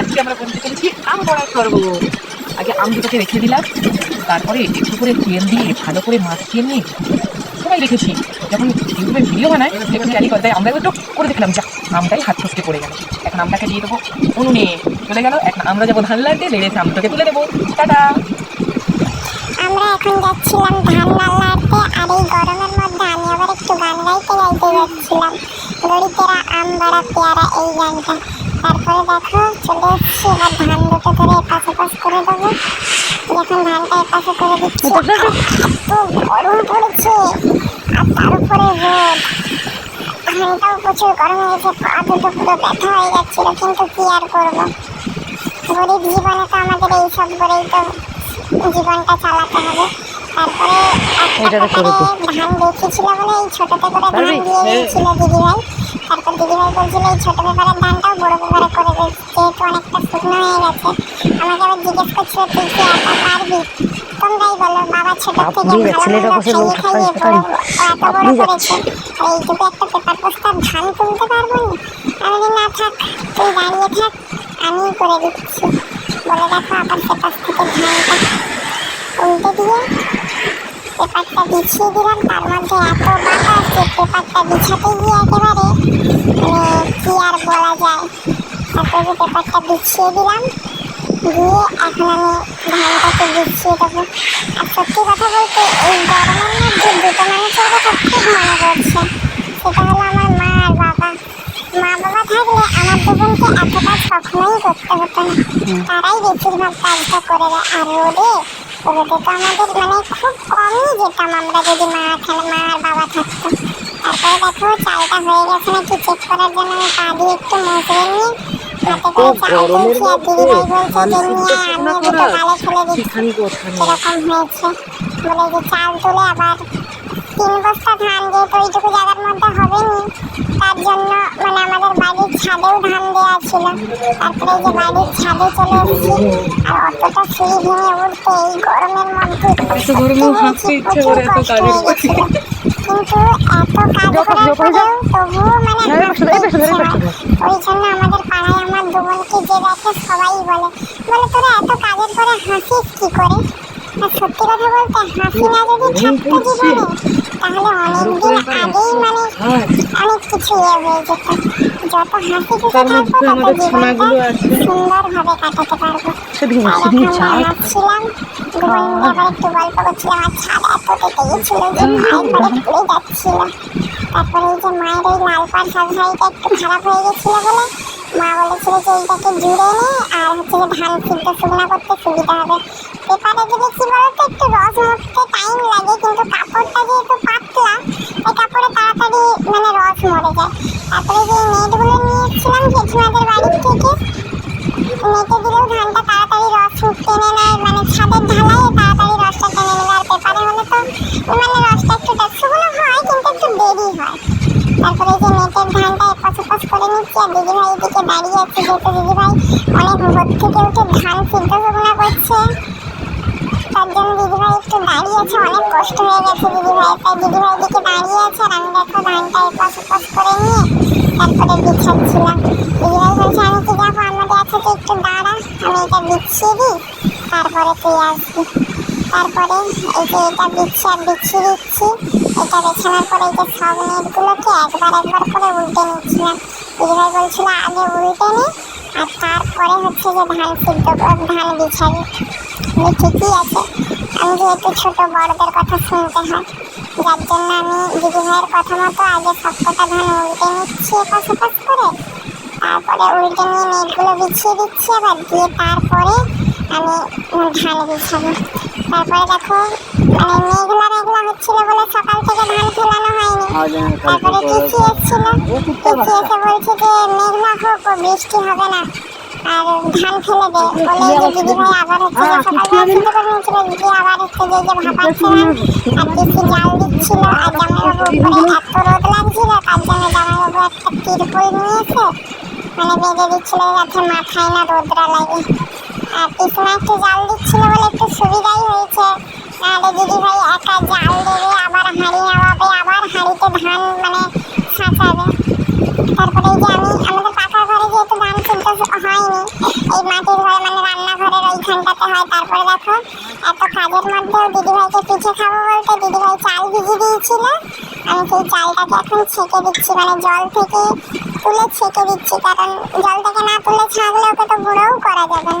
আজকে আমরা বলতে চলেছি আম বড়া করব। আগে আম দুটোকে রেখে দিলাম। তারপরে একটু করে তেল দিয়ে ভালো করে মাখিয়ে নিয়ে সবাই রেখেছি। যখন ইউটিউবে ভিডিও বানায় যখন ক্যারি করে দেয় আমরা একটু করে দেখলাম যা আমটাই হাত ফসকে পড়ে গেল। এখন আমটাকে দিয়ে দেবো, উনুনে চলে গেল। এখন আমরা যাব ধান লাগতে লেড়েছে আমটাকে তুলে দেবো। টাটা! আমরা এখন যাচ্ছিলাম ধান নাড়তে আর এই গরমের মধ্যে আমি আবার একটু গান গাইতে গাইতে যাচ্ছিলাম। গরিবেরা আম বড়া পেয়ারা এই গানটা। তারপরে দেখো চলে এসছি এবার ধান দুটো ধরে এপাশ ওপাশ করে দেবো। যখন ধানটা এপাশে করে দিচ্ছি। এত গরম পড়েছে আর তার উপরে রোদ। ধানটাও প্রচুর গরম হয়েছে পা দুটো পুরো ব্যথা হয়ে যাচ্ছিল কিন্তু কি আর করব? গরিব জীবনে তো আমাদের এইসব করেই তো জীবনটা চালাতে হবে। তারপরে ধান দেখিয়েছিল বলে এই ছোটতে করে ধান দিয়ে দিয়েছিল দিদিভাই। তারপর দিদিভাই বলছিল এই ছোট পেপারের ধানটাও বড় পেপারে করে দে যেহেতু অনেকটা শুকনো হয়ে গেছে আমাকে আবার জিজ্ঞেস করছিল তুই কি একা পারবি? তোমরাই বলো বাবা ছোট থেকে ভালো মন্দ খাইয়ে খাইয়ে বড় এত বড় করেছে আর এইটুকু একটা পেপার পোস্টার ধান তুলতে পারব না? আমি না থাক তুই দাঁড়িয়ে থাক আমি করে দিচ্ছি। বলে দেখো আবার সেপাশ থেকে ধানটা পেপারটা বিছিয়ে দিলাম তার মধ্যে এত বাতাস যে পেপারটা বিছাতে গিয়ে একেবারে মানে কি আর বলা যায়। তারপরে যে পেপারটা বিছিয়ে দিলাম দিয়ে এখন আমি ধানটাকে বিছিয়ে দেবো। আর সত্যি কথা বলতে এই গরমের মধ্যে দুটো মানুষের কথা খুব মনে পড়ছে। সেটা হলো আমার মা আর বাবা। মা বাবা থাকলে আমার দুজনকে এত কাজ কখনোই করতে হতো না। তারাই বেশিরভাগ কাজটা করে আর রোদে রোদে তো আমাদের মানে খুব কমই যেতাম আমরা যদি মা এখানে মা আর বাবা থাকতো। তারপরে দেখো চালটা হয়ে গেছে নাকি চেক করার জন্য আমি পা দিয়ে একটু মুছড়ে নিয়ে হাতে করে চাল তুলছি আর দিদিভাই বলছে যে নিয়ে আমি দুটো গালে ফেলে দিচ্ছি। এরকম হয়েছে। বলে যে চাল তুলে আবার তিন বস্তা ধান যেহেতু ওইটুকু জায়গার মধ্যে হবে তার জন্য মানে আমাদের বাড়ির ছাদেও ধান দেওয়া ছিল। তারপরে যে বাড়ির ছাদে চলে এসেছি আর অতটা সিঁড়ি ভেঙে উঠতে এই গরমের মধ্যে এত গরমে হাঁটতে ইচ্ছে করে এত কাজের কষ্ট। হয়ে গেছিল। কিন্তু এত কাজ যখন- করার যখন পরেও তবুও মানে না, এবার শুধু- এবার শুধু- এবার হাঁটতে ওই জন্য আমাদের পাড়ায় আমার দু যে দেখে সবাই বলে বলে তোরা এত কাজের পরে হাসিস কি করে? সত্যি কথা বলতে হাসি না যদি থাকতো জীবনে তাহলে অনেকদিন আগেই মানে অনেক কিছু ইয়ে হয়ে যেত। যত হাসি খুশি তার থাকব তত জীবনটা সুন্দরভাবে কাটাতে পারব। কেটে গেছিল যে পায়ে পরে পুড়ে যাচ্ছিল তারপরে এই যে মায়ের একটু খারাপ হয়ে গেছিল বলে মা বলেছিল যে এইটাকে জুড়ে নে আর হচ্ছে যে ধান সিদ্ধ শুকনা করতে সুবিধা হবে পেপারে দিলে কি বলতো একটু রস মরতে টাইম লাগে কিন্তু কাপড়টা যেহেতু পাতলা এই কাপড়ে তাড়াতাড়ি মানে রস মরে যায় তারপরে যে নেটগুলো নিয়ে এসেছিলাম জেঠিমাদের বাড়ির থেকে ঢালাই তাড়াতাড়ি রসটা টেনে নেবে আর পেপারে হলে তো মানে রসটা একটু শুকনো হয়, কিন্তু একটু দেরি হয়। তারপরে যে নেটের ধানটা ওপাশ করে নিচ্ছি আর দিদিভাই এদিকে দাঁড়িয়ে আছে, যেহেতু দিদিভাই অনেক ভোর থেকে উঠে ধান সিদ্ধ শুকনো করছে, তার জন্য দিদিভাই একটু দাঁড়িয়ে আছে, অনেক কষ্ট হয়ে গেছে দিদিভাই তাই দিদিভাই দিকে দাঁড়িয়ে আছে আর আমি দেখো ধানটা এপাশ ওপাশ করে নিয়ে তারপরে বিছাচ্ছিলাম। দিদিভাই বলছে, আমি কি যাব? আমাদের একসাথে একটু দাঁড়া, আমি এটা বিছিয়ে দিই। তারপরে তুই আসবি তারপরে এই যে এটা বিছিয়ে বিছিয়ে দিচ্ছি, এটা বেছানোর পরে এই যে সব নেটগুলোকে একবার একবার করে উল্টে নিচ্ছিলাম। দিদিভাই বলছিল, আগে উল্টে নে, আর তারপরে হচ্ছে যে ধান সিদ্ধ ধান বিছাবি। আমি ঠিকই আছে। আমি যেহেতু ছোট, বড়দের কথা শুনতে হয়। যার জন্য আমি দিদিভাইয়ের কথা মতো আগে সবকটা ধান উল্টে নিচ্ছি এপাশ ওপাশ করে। তারপরে উল্টে নিয়ে নেটগুলো বিছিয়ে দিচ্ছি আবার দিয়ে তারপরে আমি ধান বিছাবো তারপরে দেখো মানে মেঘলা মেঘলা হচ্ছিল বলে সকাল থেকে ধান ফেলানো হয়নি। তারপরে কিচি এসেছিল কিচি এসে বলছে যে মেঘলা হোক বৃষ্টি হবে না। আর ধান ফেলে দে। বলে এই যে দিদি ভাই আবার হচ্ছে যে সকালবেলা শুরু করে নিয়েছিল দিদি আবার হচ্ছে যে যে ভাপাচ্ছিলাম আর কিচি জাল দিচ্ছিল আর জামাইবাবু উপরে এত রোদ লাগছিল তার জন্য জামাইবাবু একটা তিরপল নিয়েছে। মানে বেঁধে দিচ্ছিল যাতে মাথায় না রোদরা লাগে। আর পিছনে একটু জাল দিচ্ছিল বলে একটু সুবিধাই হয়েছে। নাহলে দিদি ভাই একা জাল দেবে, আবার হাঁড়ি নামাবে আবার হাঁড়িতে ধান মানে ছাঁচাবে তারপরে এই যে আমি, আমাদের পাকা ঘরে যেহেতু ধান সিদ্ধ হয়নি হয়। তারপরে দেখো, এত কাজের মধ্যেও দিদিভাইকে পিঠে খাব বলতে দিদিভাই চাল ভিজিয়ে দিয়েছিল। আমি সেই চালটাকে এখন ছেঁকে দিচ্ছি মানে জল থেকে তুলে ছেঁকে দিচ্ছি, কারণ জল থেকে না তুলে ছাঁকলে ওকে তো গুঁড়োও করা যাবে